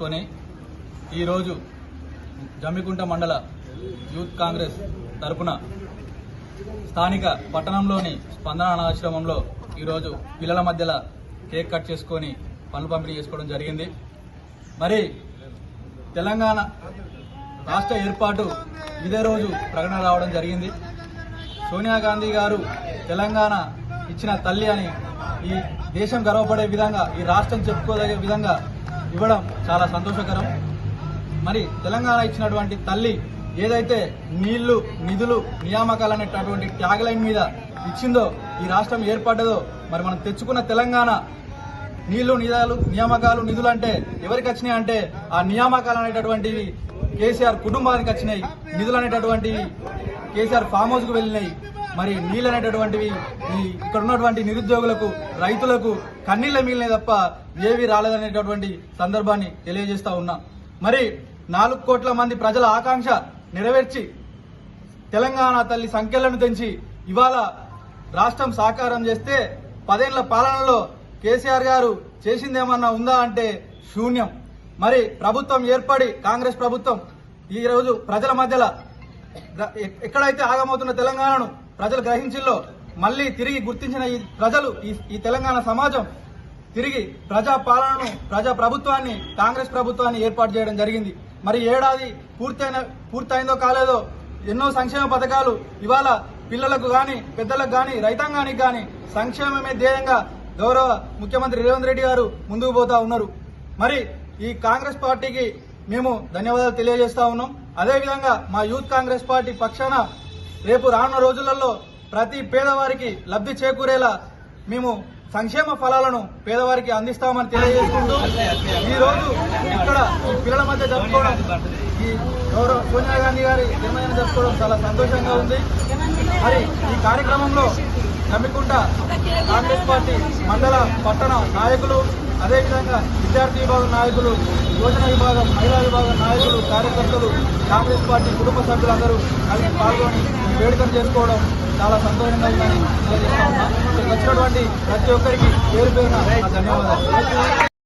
తీసుకొని ఈరోజు జమ్మికుంట మండల యూత్ కాంగ్రెస్ తరపున స్థానిక పట్టణంలోని స్పందన అనాశ్రమంలో ఈరోజు పిల్లల మధ్యలో కేక్ కట్ చేసుకొని పనులు పంపిణీ చేసుకోవడం జరిగింది. మరి తెలంగాణ రాష్ట్ర ఏర్పాటు ఇదే రోజు ప్రకటన రావడం జరిగింది. సోనియా గాంధీ గారు తెలంగాణ ఇచ్చిన తల్లి అని ఈ దేశం గర్వపడే విధంగా ఈ రాష్ట్రం చెప్పుకోదగే విధంగా ఇవ్వడం చాలా సంతోషకరం. మరి తెలంగాణ ఇచ్చినటువంటి తల్లి ఏదైతే నీళ్ళు నిధులు నియామకాలు అనేటటువంటి ట్యాగ్ లైన్ మీద ఇచ్చిందో ఈ రాష్ట్రం ఏర్పడ్డదో మరి మనం తెచ్చుకున్న తెలంగాణ నీళ్ళు నిధాలు నియామకాలు నిధులు అంటే ఎవరికి వచ్చినాయి అంటే ఆ నియామకాలు అనేటటువంటివి కేసీఆర్ కుటుంబానికి వచ్చినాయి నిధులు అనేటటువంటివి కేసీఆర్ ఫామ్ హౌస్కు వెళ్ళినాయి. మరి నీళ్ళు అనేటటువంటివి ఈ ఇక్కడ ఉన్నటువంటి నిరుద్యోగులకు రైతులకు కన్నీళ్ళ మిగిలినే తప్ప ఏవి రాలేదనేటటువంటి సందర్భాన్ని తెలియజేస్తా ఉన్నా. మరి నాలుగు కోట్ల మంది ప్రజల ఆకాంక్ష నెరవేర్చి తెలంగాణ తల్లి సంఖ్యలను తెంచి ఇవాళ రాష్ట్రం సాకారం చేస్తే పదేళ్ళ పాలనలో కేసీఆర్ గారు చేసిందేమన్నా ఉందా అంటే శూన్యం. మరి ప్రభుత్వం ఏర్పడి కాంగ్రెస్ ప్రభుత్వం ఈ రోజు ప్రజల మధ్యలో ఎ- ఎక్కడైతే ఆగమవుతున్న తెలంగాణను ప్రజలు గ్రహించిల్లో మళ్ళీ తిరిగి గుర్తించిన ఈ ప్రజలు ఈ ఈ తెలంగాణ సమాజం తిరిగి ప్రజా పాలనను ప్రజా ప్రభుత్వాన్ని కాంగ్రెస్ ప్రభుత్వాన్ని ఏర్పాటు చేయడం జరిగింది. మరి ఏడాది పూర్తయిన పూర్తయిందో కాలేదో ఎన్నో సంక్షేమ పథకాలు ఇవాళ పిల్లలకు గాని పెద్దలకు గాని రైతాంగానికి గాని సంక్షేమమే ధ్యేయంగా గౌరవ ముఖ్యమంత్రి రేవంత్ రెడ్డి గారు ముందుకు పోతా ఉన్నారు. మరి ఈ కాంగ్రెస్ పార్టీకి మేము ధన్యవాదాలు తెలియజేస్తా ఉన్నాం. అదేవిధంగా మా యూత్ కాంగ్రెస్ పార్టీ పక్షాన రేపు రానున్న రోజులలో ప్రతి పేదవారికి లబ్ధి చేకూరేలా మేము సంక్షేమ ఫలాలను పేదవారికి అందిస్తామని తెలియజేసుకుంటూ ఈ రోజు ఇక్కడ ఈ పిల్లల మధ్య జరుపుకోవడం ఈ గౌరవ సోనియా గాంధీ గారి జన్మదినం జరుపుకోవడం చాలా సంతోషంగా ఉంది. మరి ఈ కార్యక్రమంలో నమ్మికుంట కాంగ్రెస్ పార్టీ మండల పట్టణ నాయకులు అదేవిధంగా విద్యార్థి విభాగం నాయకులు యువజన విభాగం మహిళా విభాగం నాయకులు కార్యకర్తలు కాంగ్రెస్ పార్టీ కుటుంబ సభ్యులందరూ కలిసి పాల్గొని వేడుకలు చేసుకోవడం చాలా సంతోషంగా ఉందని తెలియజేస్తా ఇక్కడికి వచ్చినటువంటి ప్రతి ఒక్కరికి పేరు పేరున ధన్యవాదాలు.